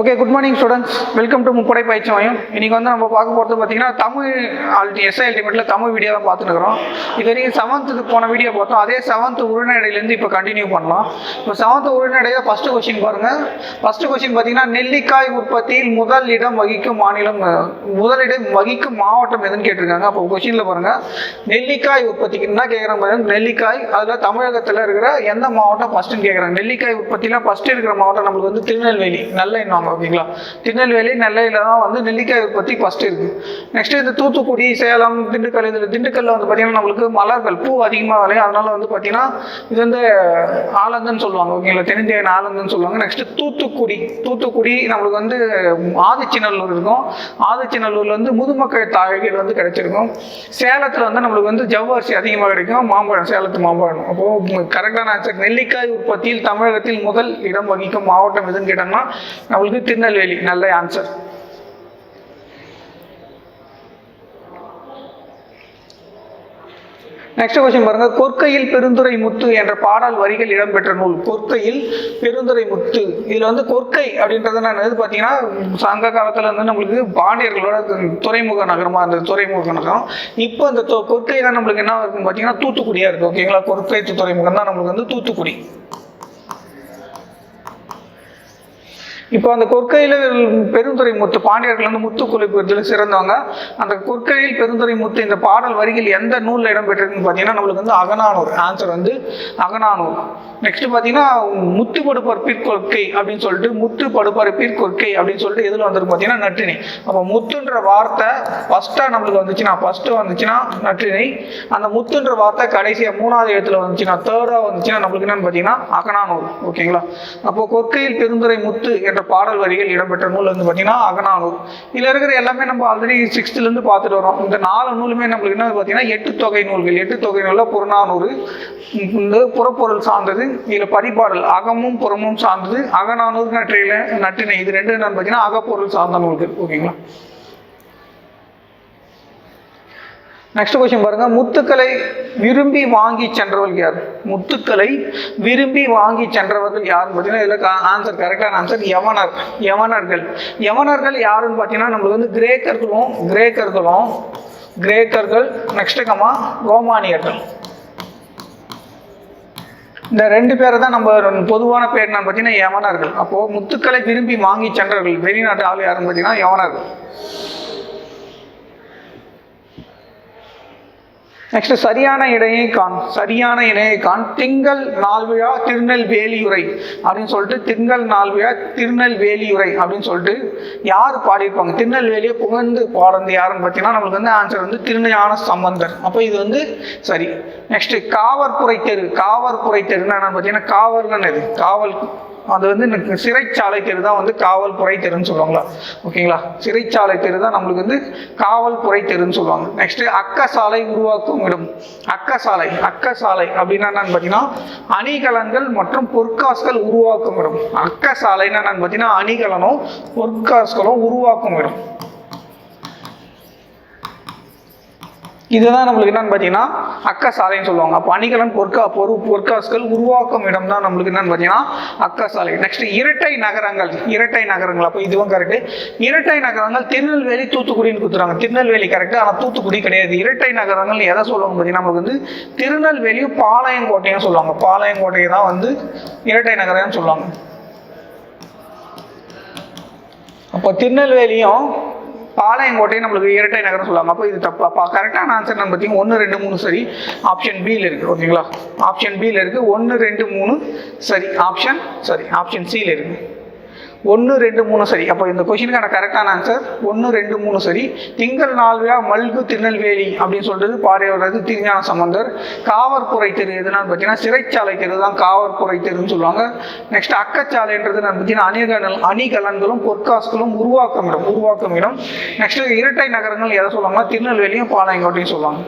Okay good morning students welcome to முப்படை பயிற்சி மையம் இன்னைக்கு வந்து நம்ம பார்க்க போகிறது பார்த்தீங்கன்னா தமிழ் அல்டி எஸ்ஐ அல்டிமேட்டில் தமிழ் வீடியோ தான் பார்த்துருக்குறோம் இது வரைக்கும் செவன்த்துக்கு போன வீடியோ பார்த்தோம். அதே செவன்த் உரைநடையிலேருந்து இப்போ கண்டினியூ பண்ணலாம். இப்போ செவன்த் உரைநடையில் ஃபஸ்ட்டு கொஸ்டின் பாருங்கள் ஃபஸ்ட்டு கொஸ்டின் பார்த்தீங்கன்னா நெல்லிக்காய் உற்பத்தியில் முதல் இடம் வகிக்கும் மாநிலம் முதல் முதலிடம் வகிக்கும் மாவட்டம் எதுன்னு கேட்டிருக்காங்க. அப்போ கொஸ்டினில் பாருங்கள் நெல்லிக்காய் உற்பத்திக்கு என்ன கேட்குறாங்க பாருங்க. நெல்லிக்காய் அதில் தமிழகத்தில் இருக்கிற எந்த மாவட்டம் ஃபஸ்ட்டுன்னு கேட்குறாங்க நெல்லிக்காய் உற்பத்தியில் ஃபஸ்ட்டு இருக்கிற மாவட்டம் நம்மளுக்கு வந்து திருநெல்வேலி. நல்ல நெல்லைன்னுவாங்க ஓகேங்களா? திருநெல்வேலி நெல்லையில் தான் வந்து நெல்லிக்காய் உற்பத்தி ஃபஸ்ட்டு இருக்குது நெக்ஸ்ட் இந்த தூத்துக்குடி சேலம் திண்டுக்கல். இதில் திண்டுக்கல்ல வந்து பார்த்திங்கன்னா நம்மளுக்கு மலர்கள் பூ அதிகமாக விளையும். அதனால வந்து பார்த்திங்கன்னா இது வந்து ஆலந்துன்னு சொல்லுவாங்க ஓகேங்களா? தென்னிந்தியாவின் ஆலந்துன்னு சொல்லுவாங்க. நெக்ஸ்ட் தூத்துக்குடி. தூத்துக்குடி நம்மளுக்கு வந்து ஆதிச்சிநல்லூர் இருக்கும். ஆதிச்சிநல்லூர்ல வந்து முதுமக்கள் தாழ்கள் வந்து கிடைச்சிருக்கும். சேலத்தில் வந்து நம்மளுக்கு வந்து ஜவ்வரிசி அதிகமாக கிடைக்கும். மாம்பழம் சேலத்து மாம்பழம். அப்போது கரெக்டான ஆன்சர் நெல்லிக்காய் உற்பத்தியில் தமிழகத்தில் முதல் இடம் வகிக்கும் மாவட்டம் எதுன்னு கேட்டாங்கன்னா நம்மளுக்கு திருநெல்வேலி. நல்ல ஆன்சர் நெக்ஸ்ட் கொஸ்டின் பாருங்க. கொற்கையில் பெருந்துரை முத்து என்ற பாடல் வரிகள் இடம்பெற்ற நூல். கொற்கையில் பெருந்துரை முத்து இதுல வந்து கொற்கை அப்படின்றது நான் எது பார்த்தீங்கன்னா சங்க காலத்துல வந்து நம்மளுக்கு பாண்டியர்களோட துறைமுக நகரமா இருந்தது. துறைமுக நகரம். இப்போ இந்த கொற்கை தான் நம்மளுக்கு என்ன இருக்குன்னு பார்த்தீங்கன்னா தூத்துக்குடியா இருக்கு. ஓகேங்களா? கொற்கை துறைமுகம் தான் நம்மளுக்கு வந்து தூத்துக்குடி. இப்போ அந்த கொற்கையில் பெருந்துறை முத்து பாண்டியர்கள் வந்து முத்து குளிப்பதில் சிறந்தவங்க. அந்த கொற்கையில் பெருந்துறை முத்து இந்த பாடல் வரிகள் எந்த நூலில் இடம்பெற்றிருக்குன்னு பார்த்தீங்கன்னா நம்மளுக்கு வந்து அகநானூர். ஆன்சர் வந்து அகநானூர். நெக்ஸ்ட் பார்த்தீங்கன்னா முத்து படுப்பார் பிற்கொற்கை அப்படின்னு சொல்லிட்டு முத்து படுப்பார் பிற்கொற்கை அப்படின்னு சொல்லிட்டு எதில் வந்திருக்கு பார்த்தீங்கன்னா நட்டினி அப்போ முத்துன்ற வார்த்தை ஃபஸ்ட்டாக நம்மளுக்கு வந்துச்சுன்னா ஃபஸ்ட்டு வந்துச்சுன்னா நற்றினை அந்த முத்துன்ற வார்த்தை கடைசியாக மூணாவது இடத்துல வந்துச்சுன்னா தேர்டாக வந்துச்சுன்னா நம்மளுக்கு என்னன்னு பார்த்தீங்கன்னா அகநானூர். ஓகேங்களா அப்போ கொற்கையில் பெருந்துறை முத்து என்ற பாடல் வரிகள் இடம்பெற்ற நூல் வந்து பார்த்தீங்கன்னா அகநானூர். இதில் இருக்கிற எல்லாமே நம்ம ஆல்ரெடி சிக்ஸ்த்துலேருந்து பார்த்துட்டு வரோம் இந்த நாலு நூலுமே நம்மளுக்கு என்ன பார்த்தீங்கன்னா எட்டு தொகை நூல்கள். எட்டு தொகை நூலில் புறநானூறு. இந்த புறப்பொருள் சார்ந்தது இதில் பரிபாடல் அகமும் புறமும் சார்ந்தது அகநானூறு நற்றையில் நட்டினை இது ரெண்டு என்னன்னு பார்த்தீங்கன்னா அகப்பொருள் சார்ந்த நூல்கள். ஓகேங்களா? நெக்ஸ்ட் கொஸ்டின் பாருங்க. முத்துக்களை விரும்பி வாங்கி சென்றவர்கள் யார்? முத்துக்களை விரும்பி வாங்கி சென்றவர்கள் யாருன்னு பார்த்தீங்கன்னா இதில் ஆன்சர் கரெக்டான ஆன்சர் யவனர் யவனர்கள். யவனர்கள் யாருன்னு பார்த்தீங்கன்னா நம்மளுக்கு வந்து கிரேக்கர்களும் கிரேக்கர்களும் கிரேக்கர்கள் நெக்ஸ்ட் கமா ரோமானியர்கள். இந்த ரெண்டு பேரை தான் நம்ம பொதுவான பேர் என்னன்னு பார்த்தீங்கன்னா யவனர்கள். அப்போது முத்துக்களை விரும்பி வாங்கி சென்றவர்கள் வெளிநாட்டு ஆள் யாருன்னு பார்த்தீங்கன்னா யவனர்கள். நெக்ஸ்ட் சரியான இடையை காண் சரியான இணையை காண். திங்கள் நால்விழா திருநெல்வேலியுரை அப்படின்னு சொல்லிட்டு திங்கள் நால்விழா திருநெல்வேலியுரை அப்படின்னு சொல்லிட்டு யார் பாடியிருப்பாங்க? திருநெல்வேலியை புகழ்ந்து பாடுறது யாருன்னு பார்த்தீங்கன்னா நம்மளுக்கு வந்து ஆன்சர் வந்து திருஞான சம்பந்தர். அப்போ இது வந்து சரி. நெக்ஸ்ட் காவற்புரை தெரு. காவற்புரை தெருன்னா என்னன்னு பார்த்தீங்கன்னா காவல்னு இது. காவல் அது வந்து எனக்கு சிறைச்சாலை தெரு தான் வந்து காவல் புரை தெருன்னு சொல்லுவாங்களா? ஓகேங்களா? சிறைச்சாலை தெரு தான் நம்மளுக்கு வந்து காவல் புரை தெருன்னு சொல்லுவாங்க. நெக்ஸ்ட் அக்கசாலை உருவாக்கும் இடம். அக்கசாலை அக்கசாலை அப்படின்னா என்னன்னு பார்த்தீங்கன்னா அணிகலன்கள் மற்றும் பொற்காசுகள் உருவாக்கும் இடம். அக்கசாலைன்னா என்னன்னு பார்த்தீங்கன்னா அணிகலனும் பொற்காசுகளும் உருவாக்கும் இடம். இதுதான் நம்மளுக்கு என்னன்னு பார்த்தீங்கன்னா அக்கசாலைன்னு சொல்லுவாங்க. அப்போ அணிகலன் பொற்கா பொரு பொற்காசுகள் உருவாக்கும் இடம் தான் நம்மளுக்கு என்னன்னு பார்த்தீங்கன்னா அக்கசாலை நெக்ஸ்ட் இரட்டை நகரங்கள் இரட்டை நகரங்கள். அப்போ இதுவும் கரெக்ட் இரட்டை நகரங்கள் திருநெல்வேலி தூத்துக்குடின்னு கொடுத்துறாங்க திருநெல்வேலி கரெக்ட் ஆனால் தூத்துக்குடி கிடையாது. இரட்டை நகரங்கள் எதை சொல்லுவாங்க பார்த்தீங்கன்னா நம்மளுக்கு வந்து திருநெல்வேலியும் பாளையங்கோட்டையும் சொல்லுவாங்க. பாளையங்கோட்டையை தான் வந்து இரட்டை நகரம்னு சொல்லுவாங்க. அப்போ திருநெல்வேலியும் பாளையங்கோட்டையும் நம்மளுக்கு இரட்டை நகரம் சொல்லுவாங்க. அப்போ இது தப்பு. அப்போ கரெக்டான ஆன்சர் நம்ம பார்த்தீங்கன்னா ஒன்று ரெண்டு மூணு சரி. ஆப்ஷன் பியில் இருக்குது ஓகேங்களா? ஆப்ஷன் பியில் இருக்குது ஒன்று ரெண்டு மூணு சரி. ஆப்ஷன் சரி ஆப்ஷன் சியில் இருக்குது ஒன்று ரெண்டு மூணு சரி. அப்போ இந்த கொஷினுக்கான கரெக்டான ஆன்சர் ஒன்று ரெண்டு மூணு சரி. திங்கள் நால்வியா மல்கு திருநெல்வேலி அப்படின்னு சொல்றது பாறையோடது திருஞான சம்பந்தர். காவற்புரை தெரு எதுனான்னு பார்த்தீங்கன்னா சிறைச்சாலை தெரு தான் காவற்புரை தெருன்னு சொல்லுவாங்க. நெக்ஸ்ட் அக்கச்சாலைன்றது நான் பார்த்தீங்கன்னா அணிகலன் அணிகலன்களும் பொற்காசுகளும் உருவாக்கம் இடம் உருவாக்கும் இடம். நெக்ஸ்ட் இரட்டை நகரங்கள் எதை சொல்லுவாங்கன்னா திருநெல்வேலியும் பாளையங்கோட்டையும் சொல்லுவாங்க.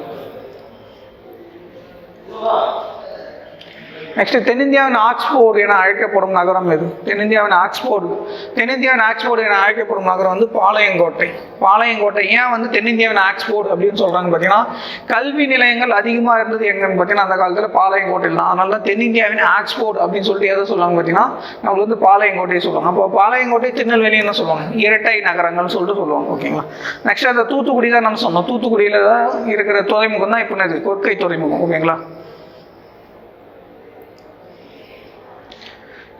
நெக்ஸ்ட் தென்னிந்தியாவின் ஆக்ஸ்போர்டு என அழைக்கப்படும் நகரம் எது? தென்னிந்தியாவின் ஆக்ஸ்போர்டு. தென்னிந்தியாவின் ஆக்ஸ்போர்டு என அழைக்கப்படும் நகரம் வந்து பாளையங்கோட்டை. பாளையங்கோட்டை ஏன் வந்து தென்னிந்தியாவின் ஆக்ஸ்போர்டு அப்படின்னு சொல்றாங்க பார்த்தீங்கன்னா கல்வி நிலையங்கள் அதிகமாக இருந்தது எங்கன்னு பார்த்தீங்கன்னா அந்த காலத்தில் பாளையங்கோட்டையில் தான். அதனால தான் தென்னிந்தியாவின் ஆக்ஸ்போர்டு அப்படின்னு சொல்லிட்டு எதை சொல்லுவாங்க பார்த்தீங்கன்னா நம்மளுக்கு வந்து பாளையங்கோட்டையை சொல்லுவாங்க. அப்போ பாளையங்கோட்டை திருநெல்வேலி என்ன சொல்லுவாங்க? இரட்டை நகரங்கள்னு சொல்லிட்டு சொல்லுவாங்க ஓகேங்களா? நெக்ஸ்ட் அந்த தூத்துக்குடி தான் நம்ம சொன்னோம். தூத்துக்குடியில் தான் இருக்கிற துறைமுகம் தான் இப்போ கொற்கை துறைமுகம் ஓகேங்களா?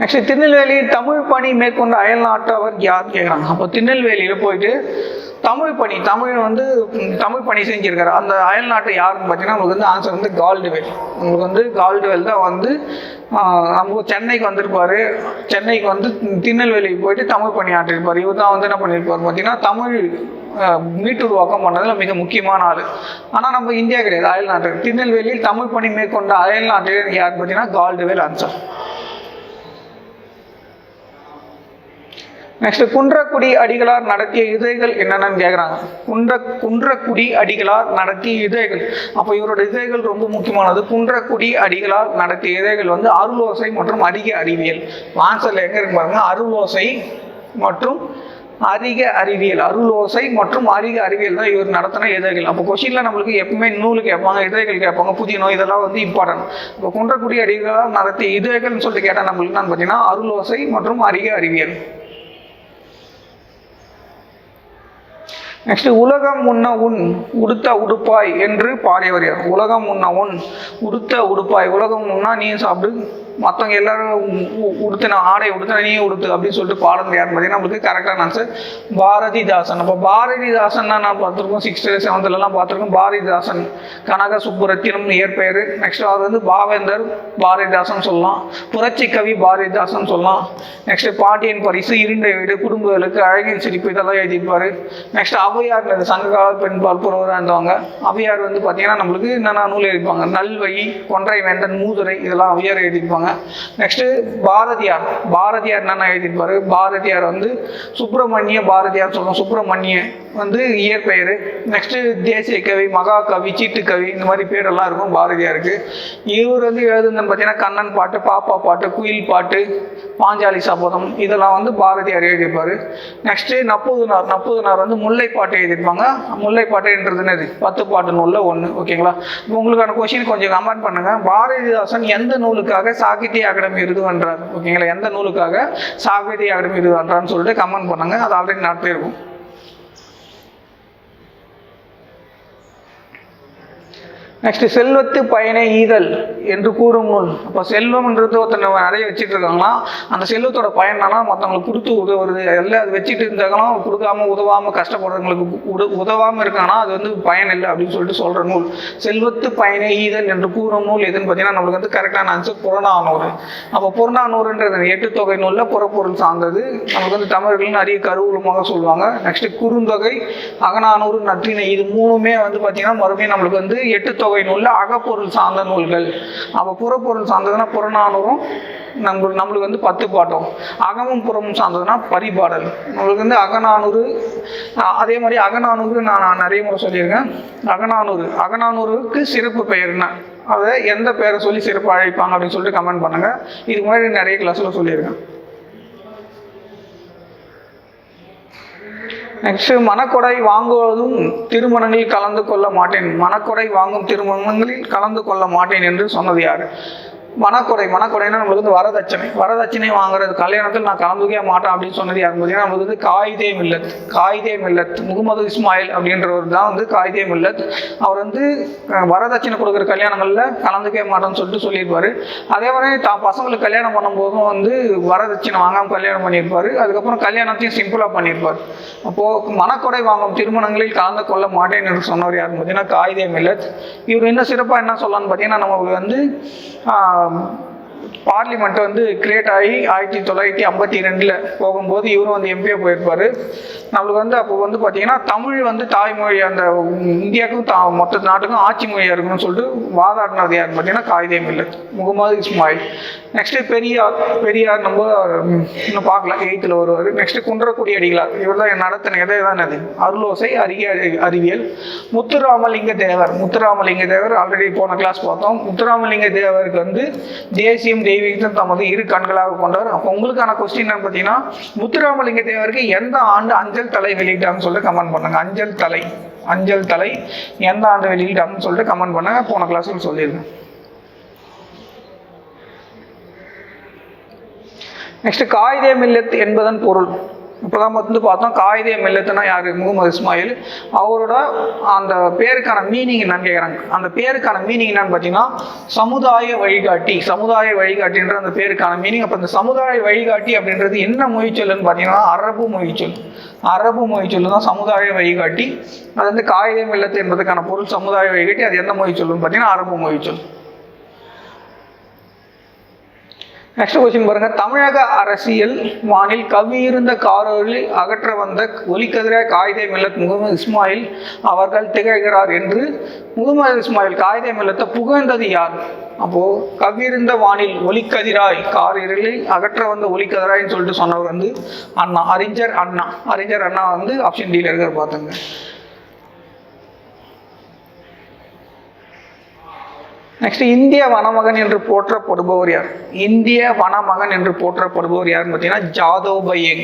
நெக்ஸ்ட் திருநெல்வேலி தமிழ் பணி மேற்கொண்ட அயல் நாட்டவர் யார் கேட்குறாங்க அப்போ திருநெல்வேலியில் போயிட்டு தமிழ் பணி தமிழ் வந்து தமிழ் பணி செஞ்சுருக்காரு. அந்த அயல் நாட்டு யாருன்னு பார்த்தீங்கன்னா உங்களுக்கு வந்து ஆன்சர் வந்து கால்டுவெல் உங்களுக்கு வந்து கால்டுவெல் தான் வந்து நமக்கு சென்னைக்கு வந்திருப்பார். சென்னைக்கு வந்து திருநெல்வேலிக்கு போயிட்டு தமிழ் பணி ஆற்றிருப்பார். இவர் தான் வந்து என்ன பண்ணியிருப்பார் பார்த்தீங்கன்னா தமிழ் மீட்டுருவாக்கம் பண்ணதில் மிக முக்கியமான ஆள். ஆனால் நம்ம இந்தியா கிடையாது அயல் நாட்டு திருநெல்வேலியில் தமிழ் பணி மேற்கொண்ட அயல் நாட்டு யார் பார்த்தீங்கன்னா Caldwell answer next Kunrakudi Adigalar நடத்திய இதழ்கள் என்னென்னு கேட்குறாங்க குன்ற குன்றக்குடி அடிகளார் நடத்திய இதழ்கள். அப்போ இவரோட இதழ்கள் ரொம்ப முக்கியமானது. குன்றக்குடி அடிகளார் நடத்திய இதழ்கள் வந்து அருளோசை மற்றும் அதிக அறிவியல். ஆன்சர்ல எங்க இருக்கு பாருங்க? அருளோசை மற்றும் அதிக அறிவியல். அருளோசை மற்றும் அதிக அறிவியல் தான் இவர் நடத்தின இதழ்கள். அப்போ கொஷினில் நம்மளுக்கு எப்பவுமே நூல் கேட்பாங்க இதழ்கள் கேட்பாங்க. புதிய நோய் இதெல்லாம் வந்து இம்பார்ட்டன்ட் இப்போ குன்றக்குடி அடிகளார் நடத்திய இதழ்கள்னு சொல்லிட்டு கேட்டால் நம்மளுக்கு என்னன்னு பார்த்தீங்கன்னா அருளோசை மற்றும் அதிக அறிவியல். நெக்ஸ்ட் உலகம் உண்ண உன் உடுத்த உடுப்பாய் என்று பாடியவர் உலகம் உண்ண உன் உடுத்த உடுப்பாய். உலகம் உண்ணா நீ சாப்பிடு. மற்றவங்க எல்லாரும் உடுத்தின ஆடை உடுத்தின நீ உடுத்து அப்படின்னு சொல்லிட்டு பாடுறது யார் பார்த்தீங்கன்னா நம்மளுக்கு கரெக்டான ஆன்சர் பாரதிதாசன். அப்போ பாரதிதாசன் நான் பார்த்துருக்கோம் சிக்ஸ்த்து செவன்த்துலலாம் பார்த்துருக்கோம். பாரதிதாசன் கனக சுப்புரத்தினம் இயற்பெயர். நெக்ஸ்ட் அவர் வந்து பாவேந்தர் பாரதிதாசன் சொல்லலாம். புரட்சி கவி பாரதிதாசன் சொல்லலாம். நெக்ஸ்ட் பாட்டியன் பரிசு இருண்ட வீடு குடும்பங்களுக்கு அழகின் சிரிப்பு இதெல்லாம் எழுதியிருப்பார். நெக்ஸ்ட் ஔவையார் இந்த சங்ககால பெண்பால் புறவராக இருந்தவங்க. ஔவையார் வந்து பார்த்தீங்கன்னா நம்மளுக்கு என்னென்ன நூல் எழுதிப்பாங்க நல்வழி கொன்றை வேந்தன் மூதுரை இதெல்லாம் ஔவையார் எழுதியிருப்பாங்க. நெக்ஸ்ட் பாரதியார். பாரதியார் என்னென்ன எழுதியிருப்பாரு? பாரதியார் வந்து சுப்பிரமணிய பாரதியார் சொல்லுவோம் சுப்பிரமணிய வந்து இயற்பெயர். நெக்ஸ்ட்டு தேசிய கவி மகாகவி சீட்டுக்கவி இந்த மாதிரி பேரெல்லாம் இருக்கும் பாரதியாருக்கு. இவர் வந்து எழுதுங்கன்னு பார்த்தீங்கன்னா கண்ணன் பாட்டு பாப்பா பாட்டு குயில் பாட்டு பாஞ்சாலி சபதம் இதெல்லாம் வந்து பாரதியார் எழுதியிருப்பார். நெக்ஸ்ட்டு நப்பூதுனார். நப்பூதுனார் வந்து முல்லை பாட்டு எழுதியிருப்பாங்க. முல்லை பாட்டுன்றது என்னது? பத்து பாட்டு நூலில் ஒன்று ஓகேங்களா? இப்போ உங்களுக்கான கொஷின் கொஞ்சம் கமெண்ட் பண்ணுங்கள் பாரதிதாசன் எந்த நூலுக்காக சாகித்ய அகாடமி விருது வென்றார் ஓகேங்களா? எந்த நூலுக்காக சாகித்ய அகாடமி விருது வென்றார்னு சொல்லிட்டு கமெண்ட் பண்ணுங்க. அது ஆல்ரெடி நடத்திருக்கும். நெக்ஸ்ட் செல்வத்து பயனை ஈதல் என்று கூறும் நூல். அப்போ செல்வம்ன்றது ஒருத்தனை நிறைய வச்சுட்டு இருக்காங்களாம் அந்த செல்வத்தோட பயன் என்னன்னா மற்றவங்களுக்கு கொடுத்து உதவுறது. எல்லாம் அது வச்சுட்டு இருந்தாங்களாம் கொடுக்காம உதவாம கஷ்டப்படுறவங்களுக்கு உத உதவாம இருக்காங்கன்னா அது வந்து பயன் இல்லை அப்படின்னு சொல்லிட்டு சொல்ற நூல். செல்வத்து பயனை ஈதல் என்று கூறும் நூல் எதுன்னு பார்த்தீங்கன்னா நம்மளுக்கு வந்து கரெக்டான ஆன்சர் புறநானூறு. அப்போ புறநானூறுன்றது எட்டு தொகை நூலில் புறப்பொருள் சார்ந்தது. நமக்கு வந்து தமிழர்கள் நிறைய கருவூலமாக சொல்லுவாங்க. நெக்ஸ்ட் குறுந்தொகை அகநானூறு நற்றினை இது மூணுமே வந்து பார்த்தீங்கன்னா மறுபடியும் நம்மளுக்கு வந்து எட்டு தொகை நூலில் அகப்பொருள் சார்ந்த நூல்கள். அப்போ புறப்பொருள் சார்ந்ததுன்னா புறநானூறும் நம்ம நம்மளுக்கு வந்து பத்து பாட்டும். அகமும் புறமும் சார்ந்ததுன்னா பரிபாடல். நம்மளுக்கு வந்து அகநானூறு அதே மாதிரி அகநானூறு நான் நிறைய முறை சொல்லியிருக்கேன். அகநானூறு அகநானூறுக்கு சிறப்பு பெயர் என்ன? அதை எந்த பெயரை சொல்லி சிறப்பு அழைப்பாங்க அப்படின்னு சொல்லிட்டு கமெண்ட் பண்ணுங்க. இதுக்கு முன்னாடி நிறைய கிளாஸில் சொல்லியிருக்கேன். நெக்ஸ்ட் மனக்கொடை வாங்குவதும் திருமணங்களில் கலந்து கொள்ள மாட்டேன். மனக்கொடை வாங்கும் திருமணங்களில் கலந்து கொள்ள மாட்டேன் என்று சொன்னது யாரு? மனக்குறை மனக்குறைன்னா நம்மளுக்கு வந்து வரதட்சணை. வரதட்சணை வாங்குறது. கல்யாணத்தில் நான் கலந்துக்கவே மாட்டேன் அப்படின்னு சொன்னது யார் பார்த்தீங்கன்னா நம்மளுக்கு வந்து காயிதே மில்லத் காயிதே மில்லத் முகமது இஸ்மாயில் அப்படின்றவர் தான் வந்து காயிதே மில்லத். அவர் வந்து வரதட்சணை கொடுக்குற கல்யாணங்களில் கலந்துக்கவே மாட்டேன்னு சொல்லிட்டு சொல்லியிருப்பார். அதே மாதிரி தான் பசங்களுக்கு கல்யாணம் பண்ணும்போதும் வந்து வரதட்சணை வாங்காமல் கல்யாணம் பண்ணியிருப்பாரு. அதுக்கப்புறம் கல்யாணத்தையும் சிம்பிளாக பண்ணியிருப்பார். அப்போது மனக்குறை வாங்கும் திருமணங்களில் கலந்து கொள்ள மாட்டேன் என்று சொன்னவர் யார் பார்த்தீங்கன்னா காயிதே மில்லத். இவர் இன்னும் சிறப்பாக என்ன சொல்லலான்னு பார்த்தீங்கன்னா நம்மளுக்கு வந்து Selam. பார்லிமெண்ட் வந்து கிரியேட் ஆகி ஆயிரத்தி தொள்ளாயிரத்தி ஐம்பத்தி ரெண்டில் போகும்போது இவரும் வந்து எம்பியாக போயிருப்பார். நம்மளுக்கு வந்து அப்போ வந்து பார்த்தீங்கன்னா தமிழ் வந்து தாய்மொழி அந்த இந்தியாவுக்கும் தா மொத்த நாட்டுக்கும் ஆட்சி மொழியாக இருக்கணும்னு சொல்லிட்டு வாதாடினது யார் பார்த்தீங்கன்னா காயிதே மில்லத் முகமது இஸ்மாயில். நெக்ஸ்ட்டு பெரியார் பெரியார் நம்ம இன்னும் பார்க்கலாம் எயித்தில் வருவார். நெக்ஸ்ட்டு குன்றக்குடி அடிகளார். இவர் தான் நடத்தின எதை தான் அது. அருளோசை அறிய அறிவியல். முத்துராமலிங்க தேவர். முத்துராமலிங்க தேவர் ஆல்ரெடி போன கிளாஸ் பார்த்தோம். முத்துராமலிங்க தேவருக்கு வந்து தேசியம் தெய்வீகத்தை தமது இரு கண்களாக கொண்டவர். அப்போ உங்களுக்கான கொஸ்டின் என்னன்னு பார்த்தீங்கன்னா முத்துராமலிங்க தேவருக்கு எந்த ஆண்டு அஞ்சல் தலை வெளியிட்டாங்கன்னு சொல்லிட்டு கமெண்ட் பண்ணுங்க. அஞ்சல் தலை அஞ்சல் தலை எந்த ஆண்டு வெளியிட்டாங்கன்னு சொல்லிட்டு கமெண்ட் பண்ணுங்க. போன கிளாஸில் சொல்லியிருக்கேன் நெக்ஸ்ட் காயிதே மில்லத் என்பதன் பொருள். இப்போதான் வந்து பார்த்தோம் காயிதே மில்லத்துனா யார்? முகமது இஸ்மாயில். அவரோட அந்த பேருக்கான மீனிங் என்னன்னு கேட்குறாங்க அந்த பேருக்கான மீனிங் என்னன்னு பார்த்தீங்கன்னா சமுதாய வழிகாட்டி. சமுதாய வழிகாட்டின்ற அந்த பேருக்கான மீனிங் அப்போ இந்த சமுதாய வழிகாட்டி அப்படின்றது என்ன மொழிச்சொல்லுன்னு பார்த்தீங்கன்னா அரபு மொழிச்சொல். அரபு மொழிச்சொல்லு தான் சமுதாய வழிகாட்டி. அது வந்து காயிதே மில்லத்து என்பதற்கான பொருள் சமுதாய வழிகாட்டி. அது எந்த மொழிச்சொல்லுன்னு பார்த்தீங்கன்னா அரபு மொழிச்சொல். நெக்ஸ்ட் கொஸ்டின் பாருங்க. தமிழக அரசியல் வானில் கவியிருந்த காரோரில் அகற்ற வந்த ஒலிக்கதிர காயிதே மில்லத் முகமது இஸ்மாயில் அவர்கள் திகழ்கிறார் என்று முகமது இஸ்மாயில் காயிதே மில்லத்தை புகழ்ந்தது யார்? அப்போ கவியிருந்த வானில் ஒலிக்கதிராய் காரிரலை அகற்ற வந்த ஒலிக்கதிராய்ன்னு சொல்லிட்டு சொன்னவர் வந்து அண்ணா அறிஞர் அண்ணா. அறிஞர் அண்ணா வந்து ஆப்ஷன் டியில் இருக்கிற பார்த்துங்க நெக்ஸ்ட் இந்திய வனமகன் என்று போற்றப்படுபவர் யார்? இந்திய வனமகன் என்று போற்றப்படுபவர் யாருன்னு பார்த்தீங்கன்னா ஜாதவ் பையங்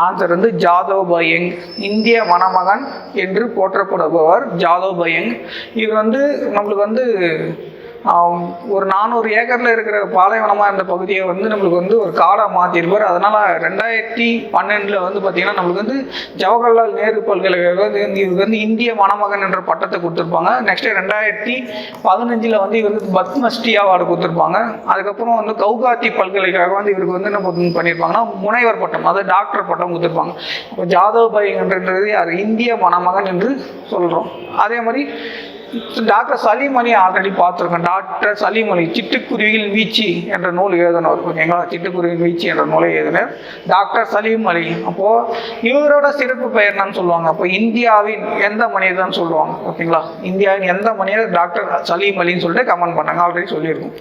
ஆன்சர் வந்து ஜாதவ் பையங் இந்திய வனமகன் என்று போற்றப்படுபவர் ஜாதவ் பையங் இவர் வந்து நம்மளுக்கு வந்து ஒரு நானூறு ஏக்கரில் இருக்கிற பாலைவனமாக இருந்த பகுதியை வந்து நம்மளுக்கு வந்து ஒரு காடாக மாற்றிருப்பார் அதனால் ரெண்டாயிரத்தி பன்னெண்டில் வந்து பார்த்திங்கன்னா நம்மளுக்கு வந்து ஜவஹர்லால் நேரு பல்கலைக்கழகம் வந்து இவருக்கு வந்து இந்திய மணமகன் என்ற பட்டத்தை கொடுத்துருப்பாங்க. நெக்ஸ்ட் ரெண்டாயிரத்தி பதினஞ்சில் வந்து இவருக்கு பத்மஸ்ரீ அவார்டு கொடுத்துருப்பாங்க. அதுக்கப்புறம் வந்து கவுகாத்தி பல்கலைக்கழகம் வந்து இவருக்கு வந்து என்ன பண்ணியிருப்பாங்கன்னா முனைவர் பட்டம் அதாவது டாக்டர் பட்டம் கொடுத்துருப்பாங்க. இப்போ ஜாதவ் பாய் என்றது யார்? இந்திய மணமகன் என்று சொல்கிறோம் அதே மாதிரி டாக்டர் சலீமணி ஆல்ரெடி பார்த்துருக்கோம் டாக்டர் சலீமணி சிட்டுக்குருவியின் சிட்டுக்குருவியில் வீச்சு என்ற நூல் எழுதினவர். ஓகேங்களா சிட்டுக்குருவியில் வீச்சு என்ற நூலை எழுதினர். டாக்டர் சலீம் அலி அப்போது இவரோட சிறப்பு பெயர் என்னன்னு சொல்லுவாங்க. அப்போ இந்தியாவின் எந்த மனிதன் சொல்லுவாங்க. ஓகேங்களா? இந்தியாவின் எந்த மனிதர் டாக்டர் சலீம் அலின்னு சொல்லிட்டு கமெண்ட் பண்ணாங்க. ஆல்ரெடி சொல்லியிருக்கோம்.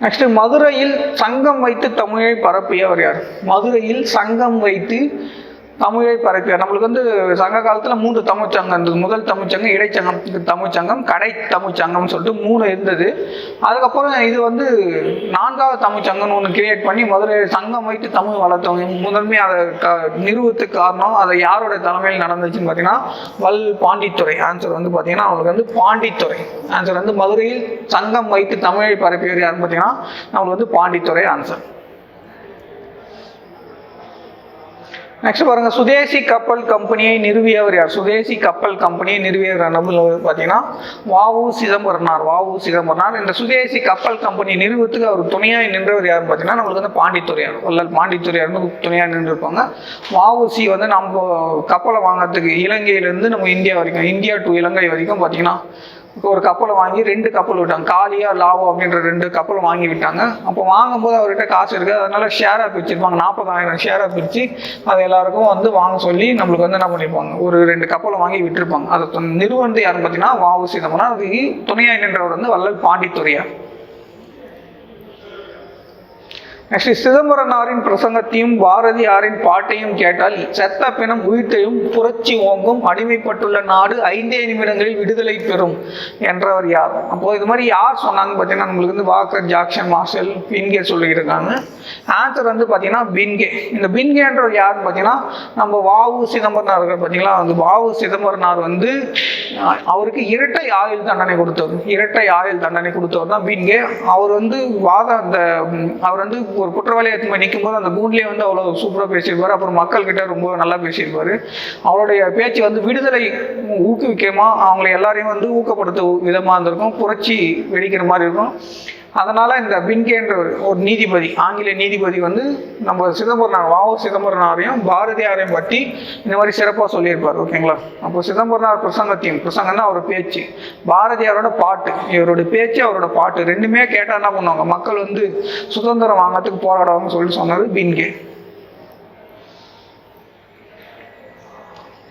நெக்ஸ்ட் மதுரையில் சங்கம் வைத்து தமிழை பரப்பியவர் யார்? மதுரையில் சங்கம் வைத்து தமிழை பரப்பிய நம்மளுக்கு வந்து சங்க காலத்தில் மூன்று தமிழ்ச்சங்கம் இருந்தது. முதல் தமிழ்ச்சங்கம் இடைச்சங்கம் தமிழ்ச்சங்கம் கடை தமிழ்ச்சங்கம்னு சொல்லிட்டு மூணு இருந்தது. அதுக்கப்புறம் இது வந்து நான்காவது தமிழ்ச்சங்கம்னு ஒன்று கிரியேட் பண்ணி மதுரை சங்கம் வைத்து தமிழ் வளர்த்தவங்க. முதன்மை அதை க நிறுவத்துக்கு காரணம் அதை யாரோட தலைமையில் நடந்துச்சுன்னு பார்த்தீங்கன்னா வல் பாண்டித்துறை. ஆன்சர் வந்து பார்த்தீங்கன்னா அவங்களுக்கு வந்து பாண்டித்துறை. ஆன்சர் வந்து மதுரையில் சங்கம் வைத்து தமிழை பரப்பியவர் யாருன்னு பார்த்தீங்கன்னா நம்மளுக்கு வந்து பாண்டித்துறை ஆன்சர் நெக்ஸ்ட் பாருங்க சுதேசி கப்பல் கம்பெனியை நிறுவியவர் யார்? சுதேசி கப்பல் கம்பெனியை நிறுவியவர் நம்ம பார்த்தீங்கன்னா வாவு சிதம்பரனார் வாவு சிதம்பரனார். இந்த சுதேசி கப்பல் கம்பெனி நிறுவத்துக்கு அவர் துணையாக நின்றவர் யாருன்னு பார்த்தீங்கன்னா நம்மளுக்கு வந்து பாண்டித்துறையார். வள்ளல் பாண்டித்துறையார் துணையாக நின்றுருப்பாங்க. வாவுசி வந்து நம்ம கப்பலை வாங்குறதுக்கு இலங்கையிலேருந்து நம்ம இந்தியா வரைக்கும் இந்தியா டு இலங்கை வரைக்கும் பார்த்தீங்கன்னா ஒரு கப்பலை வாங்கி ரெண்டு கப்பல் விட்டாங்க. காலியா லாவோ அப்படின்ற ரெண்டு கப்பல் வாங்கி விட்டாங்க. அப்போ வாங்கும்போது அவர்கிட்ட காசு இருக்குது அதனால ஷேராக பிரிச்சிருப்பாங்க நாற்பதாயிரம் ஷேராக பிரித்து அது எல்லாருக்கும் வந்து வாங்க சொல்லி நம்மளுக்கு வந்து என்ன பண்ணியிருப்பாங்க ஒரு ரெண்டு கப்பலை வாங்கி விட்டுருப்பாங்க. அதை நிறுவனத்தை நிறுவனது யாருன்னு பார்த்தீங்கன்னா வாவு சிதம்பரம் அதுக்கு துணையாய் நின்றவர் வந்து வள்ளல் பாண்டித்துறையார். நெக்ஸ்ட் சிதம்பரனாரின் பிரசங்கத்தையும் பாரதியாரின் பாட்டையும் கேட்டால் செத்த பிணம் உயிர்த்தையும் புரட்சி ஓங்கும் அடிமைப்பட்டுள்ள நாடு ஐந்தே நிமிடங்களில் விடுதலை பெறும் என்றவர் யார்? அப்போது இது மாதிரி யார் சொன்னாங்க பார்த்தீங்கன்னா நம்மளுக்கு வந்து வாக்கர் ஜாக்சன் மார்ஷல் பின்கே சொல்லியிருக்காங்க. ஆன்சர் வந்து பார்த்தீங்கன்னா பின்கே. இந்த பின்கேன்றவர் யாருன்னு பார்த்தீங்கன்னா நம்ம வாவு சிதம்பரனார் பார்த்தீங்களா? அந்த வாவு சிதம்பரனார் வந்து அவருக்கு இரட்டை ஆயுள் தண்டனை கொடுத்தவர். இரட்டை ஆயுள் தண்டனை கொடுத்தவர் தான் பின்கே. அவர் வந்து வாத அந்த அவர் வந்து ஒரு குற்றவாளியை எடுத்து போய் நிற்கும்போது அந்த கூண்டிலே வந்து அவ்வளோ சூப்பராக பேசியிருப்பார். அப்புறம் மக்கள்கிட்ட ரொம்ப நல்லா பேசியிருப்பார். அவருடைய பேச்சு வந்து விடுதலை ஊக்குவிக்கமாக அவங்களை எல்லாரையும் வந்து ஊக்கப்படுத்த விதமாக இருந்திருக்கும். புரட்சி வெடிக்கிற மாதிரி இருக்கும். அதனால் இந்த பின்கேன்ற ஒரு- ஒரு நீதிபதி ஆங்கில நீதிபதி வந்து நம்ம சிதம்பரனார் வாவு சிதம்பரனாரையும் பாரதியாரையும் பற்றி இந்த மாதிரி சிறப்பாக சொல்லியிருப்பார் ஓகேங்களா? அப்போ சிதம்பரனார் பிரசங்கத்தையும் பிரசங்கம்னா அவர் பேச்சு. பாரதியாரோட பாட்டு இவரோட பேச்சு அவரோட பாட்டு ரெண்டுமே கேட்டால் என்ன பண்ணுவாங்க? மக்கள் வந்து சுதந்திரம் வாங்கிறதுக்கு போராடுவாங்கன்னு சொல்லி சொன்னது பின்கே.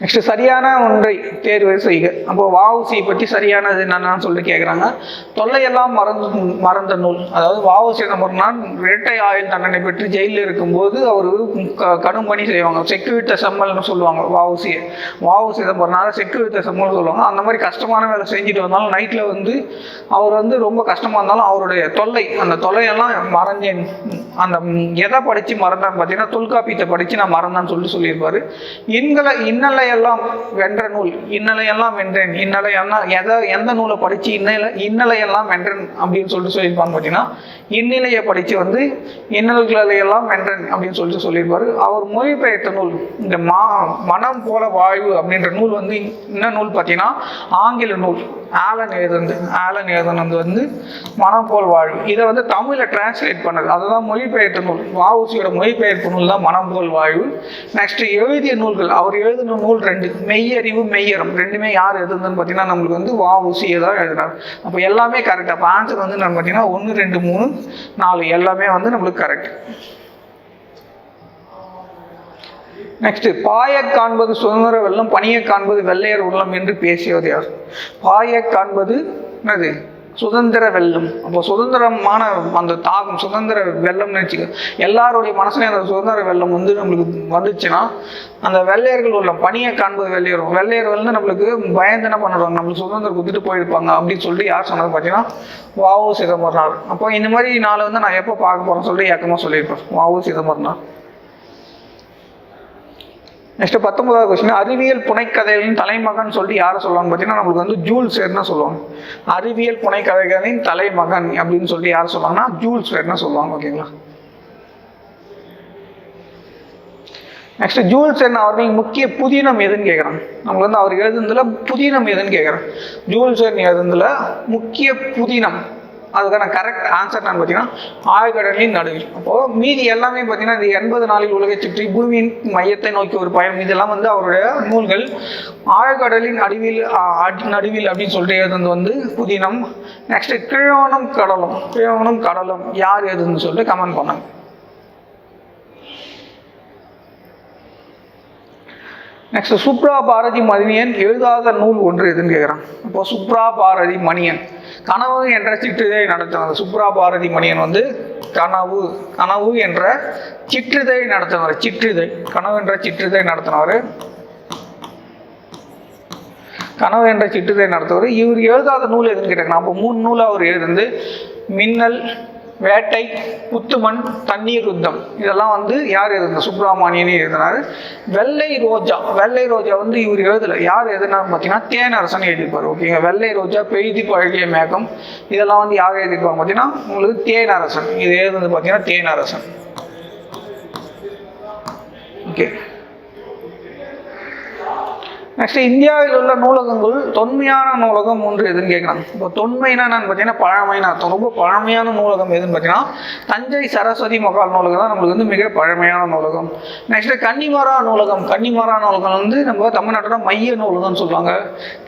நெக்ஸ்ட் சரியான ஒன்றை தேர்வு செய்க. அப்போ வாவுசி பற்றி சரியானது என்னென்னு சொல்லி கேட்குறாங்க தொல்லையெல்லாம் மறந்து மறந்த நூல். அதாவது வாவுசி சிதம்பரம்னான் இரட்டை ஆயுள் தண்டனை பெற்று ஜெயிலில் இருக்கும்போது அவர் க- கடும் பணி செய்வாங்க. செக்குவித்த செம்மல்னு சொல்லுவாங்க வாவுசியை வாவு செக்கு செக்குவித்த செம்மல்னு சொல்லுவாங்க. அந்த மாதிரி கஷ்டமான வேலை செஞ்சுட்டு வந்தாலும் நைட்டில் வந்து அவர் வந்து ரொம்ப கஷ்டமாக இருந்தாலும் அவருடைய தொல்லை அந்த தொல்லையெல்லாம் மறந்தேன். அந்த எதை படித்து மறந்தான்னு பார்த்தீங்கன்னா தொல்காப்பியத்தை படித்து நான் மறந்தான்னு சொல்லி சொல்லியிருப்பார். இன்களை இன்னலை எல்லாம் வென்ற நூல் இன்னலையெல்லாம் வென்றேன் இன்னலையெல்லாம் எதை எந்த நூலை படித்து இன்னல இன்னலையெல்லாம் வென்றன் வென்றேன் அப்படின்னு சொல்லிட்டு சொல்லியிருப்பாங்க பார்த்தீங்கன்னா இந்நிலையை படித்து வந்து இன்னல்களையெல்லாம் வென்றன் வென்றேன் அப்படின்னு சொல்லிட்டு சொல்லியிருப்பார். அவர் மொழிபெயர்த்த நூல் இந்த மா மனம் போல வாழ்வு அப்படின்ற நூல் வந்து என்ன நூல் பார்த்தீங்கன்னா ஆங்கில நூல். ஆலன் எழுதுந்து ஆலன் எழுதுனது வந்து மனம் போல் வாழ்வு இதை வந்து தமிழில் டிரான்ஸ்லேட் பண்ணது. அதுதான் மொழிபெயர்த்த நூல். வாவுசியோட மொழிபெயர்ப்பு நூல் தான் மனம் போல் வாழ்வு நெக்ஸ்ட் எழுதிய நூல்கள் அவர் எழுதின நூல் ரெண்டு மெய்யறிவு மெய்யறம். ரெண்டுமே யார் எழுதுன்னு பார்த்தீங்கன்னா நம்மளுக்கு வந்து வஉசியை தான் எழுதுறாங்க. அப்போ எல்லாமே கரெக்ட் அப்போ ஆன்சர் வந்து நான் பார்த்தீங்கன்னா ஒன்று ரெண்டு மூணு நாலு எல்லாமே வந்து நம்மளுக்கு கரெக்ட் நெக்ஸ்ட் பாயக் காண்பது சுதந்திர வெள்ளம் பனியை காண்பது வெள்ளையர் உள்ளம் என்று பேசியது யார்? பாயக் காண்பது என்னது? சுதந்திர வெள்ளம். அப்போ சுதந்திரமான அந்த தாகம் சுதந்திர வெள்ளம்னு வச்சுக்க எல்லாருடைய மனசுலையும் அந்த சுதந்திர வெள்ளம் வந்து நம்மளுக்கு வந்துச்சுன்னா அந்த வெள்ளையர்கள் உள்ள பணியை காண்பது வெள்ளையர் வெள்ளையர் வந்து நம்மளுக்கு பயந்து என்ன பண்ணிடுவாங்க நம்மளுக்கு சுதந்திரம் கொடுத்துட்டு போயிருப்பாங்க அப்படின்னு சொல்லிட்டு யார் சொன்னது பார்த்தீங்கன்னா வாவு சிதம்பரனார். அப்போ இந்த மாதிரி நாளை வந்து நான் எப்போ பார்க்க போகிறேன்னு சொல்லிட்டு ஏக்கமாக சொல்லியிருப்பேன். வாவு சிதம்பரனார். நெக்ஸ்ட் பத்தொன்பதாவது கொஸ்டின் அறிவியல் புனைக்கதைகளின் தலைமகன் சொல்லி யாரை சொல்லுவாங்க பார்த்தீங்கன்னா நம்மளுக்கு வந்து ஜூல்ஸ் வேர்னு சொல்லுவாங்க. அறிவியல் புனைக்கதைகளின் தலைமகன் அப்படின்னு சொல்லி யார் சொல்லுவாங்கன்னா ஜூல்ஸ் வேர்னு சொல்லுவாங்க ஓகேங்களா நெக்ஸ்ட் ஜூல்ஸ் என்ன? அவர்களின் முக்கிய புதினம் எதுன்னு கேட்குறாங்க. நம்மளுக்கு வந்து அவர் எழுதுனதுல புதினம் எதுன்னு கேட்குறேன் ஜூல்ஸ் எழுதுனதுல? முக்கிய புதினம். அதுக்கான கரெக்ட் ஆன்சர் நான் பார்த்தீங்கன்னா ஆழ்கடலின் நடுவில். அப்போது மீதி எல்லாமே பார்த்தீங்கன்னா இந்த எண்பது நாளில் உலகை சுற்றி பூமியின் மையத்தை நோக்கி ஒரு பயம் இதெல்லாம் வந்து அவருடைய நூல்கள். ஆழ்கடலின் அடிவில் நடுவில் அப்படின்னு சொல்லிட்டு எழுதுனது வந்து புதினம். நெக்ஸ்ட் கிழவனும் கடலும். கிழவனும் கடலும். யார் எதுன்னு சொல்லிட்டு கமெண்ட் பண்ணாங்க. நெக்ஸ்ட் சுப்ரா பாரதி மணியன் எழுதாத நூல் ஒன்று எதுன்னு கேட்குறான். இப்போ சுப்ரா பாரதி மணியன். கனவு என்ற சிற்றிதழை நடத்தினவர் சுப்ரா பாரதி மணியன் வந்து கனவு கனவு என்ற சிற்றிதழை நடத்தினவர் சிற்றிதழ் கனவு என்ற சிற்றிதழை நடத்தினவர். கனவு என்ற சிற்றிதழை நடத்துவார். இவர் எழுதாத நூல் எதுன்னு கேட்டாங்க அப்போ மூணு நூல் அவர் எழுதுந்து மின்னல் வேட்டை புத்துமண் தண்ணீர் யுத்தம் இதெல்லாம் வந்து யார் எழுதுனா? சுப்பிரமணியனே எழுதினார். வெள்ளை ரோஜா. வெள்ளை ரோஜா வந்து இவர் எழுதலை. யார் எழுதினார் பார்த்தீங்கன்னா தேனரசன் எழுதிப்பார் ஓகேங்க வெள்ளை ரோஜா பெய்தி பழகிய மேகம். இதெல்லாம் வந்து யார் எழுதிப்பாங்க பார்த்தீங்கன்னா உங்களுக்கு தேனரசன் இது எழுதுனது பார்த்தீங்கன்னா தேனரசன் ஓகே நெக்ஸ்ட் இந்தியாவில் உள்ள நூலகங்கள் தொன்மையான நூலகம் ஒன்று எதுன்னு கேட்குறாங்க இப்போ தொன்மைனா என்னன்னு பார்த்தீங்கன்னா பழமைனா ரொம்ப பழமையான நூலகம் எதுன்னு பார்த்தீங்கன்னா தஞ்சை சரஸ்வதி மகால் நூலகம் தான் நம்மளுக்கு வந்து மிக பழமையான நூலகம். நெக்ஸ்ட் கன்னிமரா நூலகம். கன்னிமரா நூலகம் வந்து நம்ம தமிழ்நாட்டோட மைய நூலகம்னு சொல்லுவாங்க.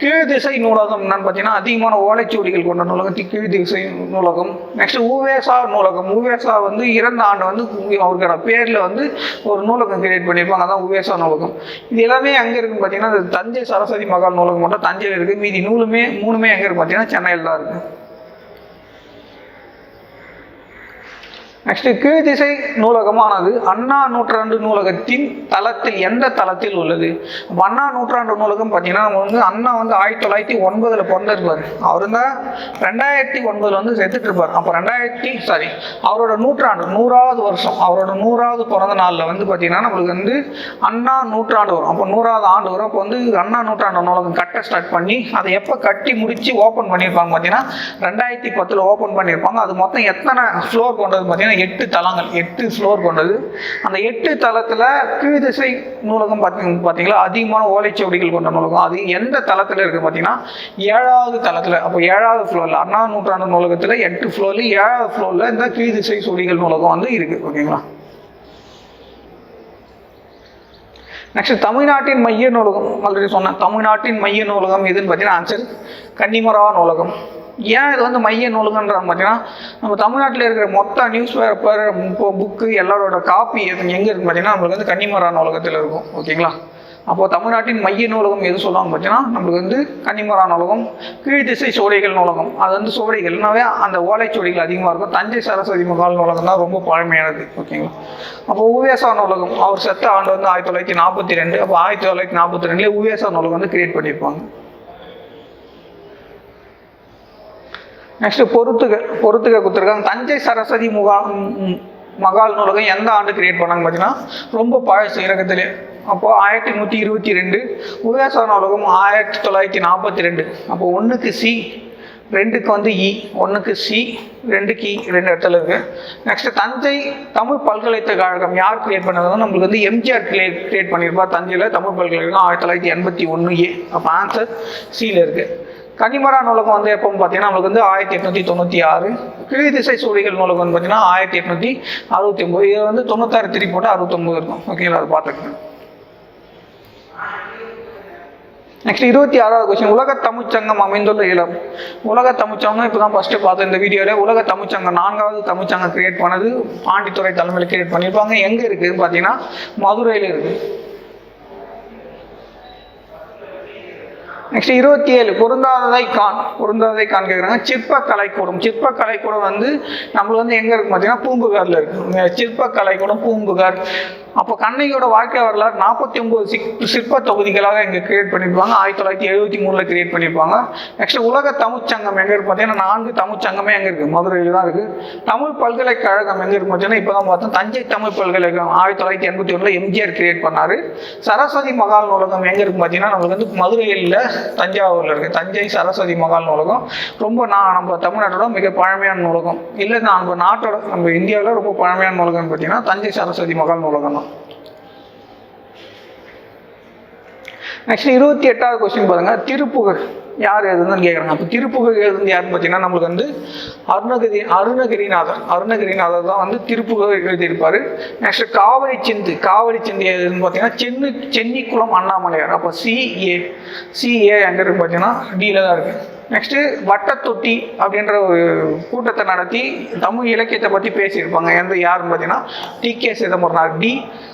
கீழ் திசை நூலகம் என்னன்னு பார்த்தீங்கன்னா அதிகமான ஓலைச்சுவடிகள் கொண்ட நூலகம். கீழ் திசை நூலகம். நெக்ஸ்ட் ஊவேசா நூலகம். ஊவேசா வந்து இறந்த ஆண்டு வந்து அவருக்கான பேரில் வந்து ஒரு நூலகம் கிரியேட் பண்ணியிருப்பாங்க. அதான் உவேசா நூலகம். இது எல்லாமே அங்கே இருக்குன்னு பார்த்தீங்கன்னா தஞ்சை சரஸ்வதி மகால் நூலகம் மட்டும் தஞ்சையில் இருக்குது மீதி நூலுமே மூணுமே எங்கே இருக்கு பார்த்தீங்கன்னா சென்னையில் தான் இருக்குது நெக்ஸ்ட் கீழ் திசை நூலகமானது அண்ணா நூற்றாண்டு நூலகத்தின் தளத்தில் எந்த தளத்தில் உள்ளது? அண்ணா நூற்றாண்டு நூலகம் பார்த்தீங்கன்னா நம்ம வந்து அண்ணா வந்து ஆயிரத்தி தொள்ளாயிரத்தி ஒன்பதில் பிறந்திருப்பார். அவர் தான் ரெண்டாயிரத்தி ஒன்பதில் வந்து செத்துட்டு இருப்பார் அப்போ ரெண்டாயிரத்தி சாரி அவரோட நூற்றாண்டு நூறாவது வருஷம் அவரோட நூறாவது பிறந்த நாளில் வந்து பார்த்தீங்கன்னா நம்மளுக்கு வந்து அண்ணா நூற்றாண்டு வரும். அப்போ நூறாவது ஆண்டு வரும். அப்போ வந்து அண்ணா நூற்றாண்டு நூலகம் கட்ட ஸ்டார்ட் பண்ணி அதை எப்போ கட்டி முடித்து ஓப்பன் பண்ணியிருப்பாங்க பார்த்தீங்கன்னா ரெண்டாயிரத்தி பத்தில் ஓப்பன் பண்ணியிருப்பாங்க. அது மொத்தம் எத்தனை ஃப்ளோர் கொண்டது பார்த்தீங்கன்னா எட்டு தளங்கள் எட்டு ஃப்ளோர் கொண்டது. அந்த எட்டு தளத்தில் கீழ்திசை நூலகம் பார்த்தீங்க பார்த்தீங்களா அதிகமான ஓலைச்சுவடிகள் கொண்ட நூலகம். அது எந்த தளத்தில் இருக்குது பார்த்தீங்கன்னா ஏழாவது தளத்தில் அப்போ ஏழாவது ஃப்ளோரில் அண்ணா நூற்றாண்டு நூலகத்தில் எட்டு ஃப்ளோரில் ஏழாவது ஃப்ளோரில் இந்த கீழ்திசை சுவடிகள் நூலகம் வந்து இருக்குது ஓகேங்களா? நெக்ஸ்ட் தமிழ்நாட்டின் மைய நூலகம். ஆல்ரெடி சொன்னேன் தமிழ்நாட்டின் மைய நூலகம் எதுன்னு பார்த்தீங்கன்னா ஆன்சர் கன்னிமரா நூலகம். ஏன் இது வந்து மைய நூலகன்றாங்க பார்த்தீங்கன்னா நம்ம தமிழ்நாட்டில் இருக்கிற மொத்த நியூஸ் பேப்பர் புக்கு எல்லாரோட காப்பி எங்கே இருக்குன்னு பார்த்தீங்கன்னா நம்மளுக்கு வந்து கன்னிமரா நூலகத்தில் இருக்கும். ஓகேங்களா? அப்போ தமிழ்நாட்டின் மைய நூலகம் எது சொல்லுவாங்க பார்த்தீங்கன்னா நம்மளுக்கு வந்து கன்னிமரா நூலகம் கீழ் திசை சோலைகள் நூலகம். அது வந்து சோலைகள்னாவே அந்த ஓலைச்சுவடிகள் அதிகமாக இருக்கும். தஞ்சை சரஸ்வதி மகால் நூலகம் தான் ரொம்ப பழமையானது. ஓகேங்களா? அப்போ உவேசா நூலகம் அவர் செத்த ஆண்டு வந்து ஆயிரத்தி தொள்ளாயிரத்தி நாற்பத்தி ரெண்டு. அப்போ ஆயிரத்தி தொள்ளாயிரத்தி நாற்பத்தி ரெண்டுலேயே உவேசா நூலகம் வந்து கிரியேட் பண்ணியிருப்பாங்க நெக்ஸ்ட் பொறுத்துக பொறுத்துக கொடுத்துருக்காங்க. தஞ்சை சரஸ்வதி முகா மகால் நூலகம் எந்த ஆண்டு கிரியேட் பண்ணாங்க பார்த்தீங்கன்னா ரொம்ப பழசு இறக்கத்திலே அப்போது ஆயிரத்தி நூற்றி இருபத்தி ரெண்டு உவேசா நூலகம் ஆயிரத்தி தொள்ளாயிரத்தி நாற்பத்தி ரெண்டு. அப்போ ஒன்றுக்கு சி ரெண்டுக்கு வந்து e, இ ஒன்றுக்கு சி ரெண்டுக்கு இ ரெண்டு இடத்துல இருக்குது நெக்ஸ்ட் தஞ்சை தமிழ் பல்கலைக்கழகம் யார் கிரியேட் பண்ணதுன்னா நம்மளுக்கு வந்து எம்ஜிஆர் கிரியேட் கிரியேட் பண்ணியிருப்பா தஞ்சையில் தமிழ் பல்கலைக்கழகம் ஆயிரத்தி தொள்ளாயிரத்தி எண்பத்தி ஒன்று ஏ அப்போ ஆன்சர் சியில் இருக்குது கனிமரா நூலகம் வந்து எப்போன்னு பார்த்தீங்கன்னா நம்மளுக்கு வந்து ஆயிரத்தி எட்நூற்றி தொண்ணூற்றி ஆறு. கிழி திசை சூழிகள் நூலகம் வந்து பார்த்தீங்கன்னா ஆயிரத்தி எட்நூற்றி அறுபத்தி ஒம்பது இது வந்து தொண்ணூத்தாறு திரி போட்டு அறுபத்தொம்பது இருக்கும். ஓகேங்களா அது பார்த்துக்கங்க நெக்ஸ்ட் இருபத்தி ஆறாவது கொஸ்டின் உலக தமிழ்ச்சங்கம் அமைந்துள்ள இடம் உலக தமிழ்ச்சங்கம் இப்போ தான் ஃபஸ்ட்டு பார்த்தோம் இந்த வீடியோவில் உலக தமிழ்ச்சங்கம் நான்காவது தமிழ்ச்சங்கம் கிரியேட் பண்ணது. பாண்டித்துறை தலைமையில் கிரியேட் பண்ணியிருப்பாங்க எங்கே இருக்குதுன்னு பார்த்தீங்கன்னா மதுரையில் இருக்குது நெக்ஸ்ட் இருபத்தி ஏழு பொருந்தாததை கான் பொருந்தாததை கான் கேட்குறாங்க. சிற்ப கலைக்கூடம் சிற்ப கலைக்கூடம் வந்து நம்மளுக்கு வந்து எங்கே இருக்கும் பார்த்தீங்கன்னா பூம்புகாரில் இருக்கு. சிற்ப கலைக்கூடம் பூம்புகார். அப்போ கண்ணகியோட வாழ்க்கை வரலாறு நாற்பத்தி ஒம்பது சிக் சிற்ப தொகுதிகளாக இங்கே கிரியேட் பண்ணியிருப்பாங்க ஆயிரத்தி தொள்ளாயிரத்தி எழுபத்தி மூணில் கிரியேட் பண்ணியிருப்பாங்க நெக்ஸ்ட் உலக தமிழ்ச்சங்கம் எங்கே இருக்கு பார்த்தீங்கன்னா நான்கு தமிழ்ச்சங்கமே எங்கே இருக்குது மதுரையில் தான் இருக்குது தமிழ் பல்கலைக்கழகம் எங்கே இருக்கு பார்த்தீங்கன்னா இப்போ தான் பார்த்தோம். தஞ்சை தமிழ் பல்கலைக்கழகம் ஆயிரத்தி தொள்ளாயிரத்தி எண்பத்தி ஒன்றில் எம்ஜிஆர் கிரியேட் பண்ணார். சரஸ்வதி மகால் நூலகம் எங்கே இருக்கு பார்த்தீங்கன்னா நம்மளுக்கு வந்து மதுரையில் தஞ்சாவூரில் இருக்குது தஞ்சை சரஸ்வதி மகால் நூலகம். ரொம்ப நான் நம்ம தமிழ்நாட்டோட மிக பழமையான நூலகம். இல்லை நம்ம நாட்டோட நம்ம இந்தியாவில் ரொம்ப பழமையான நூலகம்னு பார்த்தீங்கன்னா தஞ்சை சரஸ்வதி மகால் நூலகம் தான். நெக்ஸ்ட் இருபத்தி எட்டாவது கொஸ்டின் பாருங்க. திருப்புகழ். யார் எழுதுன்னு கேட்குறாங்க அப்போ திருப்புகழ் எழுதுந்து யாருன்னு பார்த்தீங்கன்னா நம்மளுக்கு வந்து அருணகிரி அருணகிரிநாதர். அருணகிரிநாதர் தான் வந்து திருப்புகழ் எழுதியிருப்பார். நெக்ஸ்ட் காவலி சிந்து. காவலி சிந்து எழுதுன்னு பார்த்தீங்கன்னா சென்னு சென்னிக்குளம் அண்ணாமலையார். அப்போ சிஏ சிஏ எங்கே இருக்கு பார்த்தீங்கன்னா டியில் தான் இருக்குது நெக்ஸ்ட்டு வட்டத்தொட்டி அப்படின்ற ஒரு கூட்டத்தை நடத்தி தமிழ் இலக்கியத்தை பற்றி பேசியிருப்பாங்க. எந்த யாருன்னு பார்த்தீங்கன்னா T K Chidambaranar T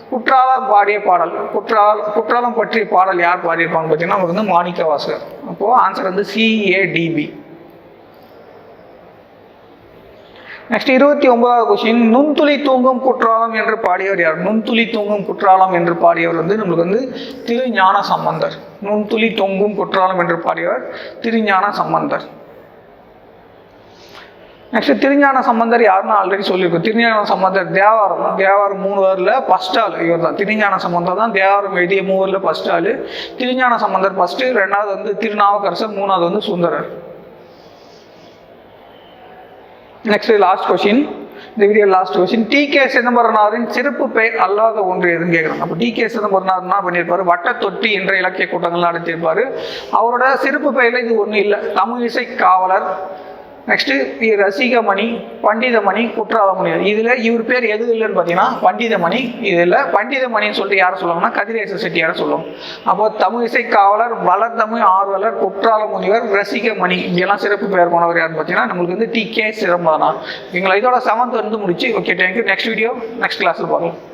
Kutralam பாடிய பாடல். குற்றால் குற்றாலம் பற்றிய பாடல் யார் பாடியிருப்பாங்க பார்த்தீங்கன்னா நமக்கு வந்து மாணிக்க வாசகர் அப்போது ஆன்சர் வந்து சிஏடிபி நெக்ஸ்ட் இருபத்தி ஒன்பதாவது கொஸ்டின் நுண்துளி தூங்கும் குற்றாலம் என்று பாடியவர் யார்? நுண்துளி தூங்கும் குற்றாலம் என்று பாடியவர் வந்து நம்மளுக்கு வந்து திருஞான சம்பந்தர் நுண்துளி தொங்கும் குற்றாலம் என்று பாடியவர் திருஞான சம்பந்தர் நெக்ஸ்ட் திருஞான சம்பந்தர் யாருன்னு ஆல்ரெடி சொல்லியிருக்கோம். திருஞான சம்பந்தர் தேவாரம். தேவாரம் மூணு வரில் ஃபர்ஸ்ட் ஆள் இவர் தான் திருஞான சம்பந்தர் தான் தேவாரம் எழுதிய மூவரில் ஃபர்ஸ்ட் ஆள். திருஞான சம்பந்தர் ஃபர்ஸ்ட்டு ரெண்டாவது வந்து திருநாவுக்கரசர் மூணாவது வந்து சுந்தரர். நெக்ஸ்ட் லாஸ்ட் கொஷின் இந்த video last question T K சிதம்பரனாரின் சிறப்பு பெயர் அல்லாத ஒன்று எதுன்னு கேட்குறாங்க அப்போ டி கே சிதம்பரனார் என்ன பண்ணியிருப்பாரு? வட்டத்தொட்டி என்ற இலக்கிய கூட்டங்கள் நடத்தியிருப்பாரு அவரோட சிறப்பு பெயரில் இது ஒன்றும் இல்லை. தமிழ் இசை காவலர் நெக்ஸ்ட்டு ரசிகமணி பண்டிதமணி குற்றாலமணி. இதில் இவர் பேர் எது இல்லைன்னு பார்த்தீங்கன்னா பண்டிதமணி. இதில் பண்டிதமணின்னு சொல்லிட்டு யாரை சொல்லுவாங்கன்னா கதிரேச செட்டியாரை சொல்லுவோம். அப்போ தமிழ் இசை காவலர் வளர்தமிழ் ஆர்வலர் குற்றால முனிவர் ரசிகமணி. இதெல்லாம் சிறப்பு பெயர் போனவர் யாருன்னு பார்த்தீங்கன்னா நம்மளுக்கு வந்து டி கே சிதம்பரனார். எங்களை இதோட செவன்த் வந்து முடிச்சு okay thank you next video next கிளாஸில் பார்க்கலாம்.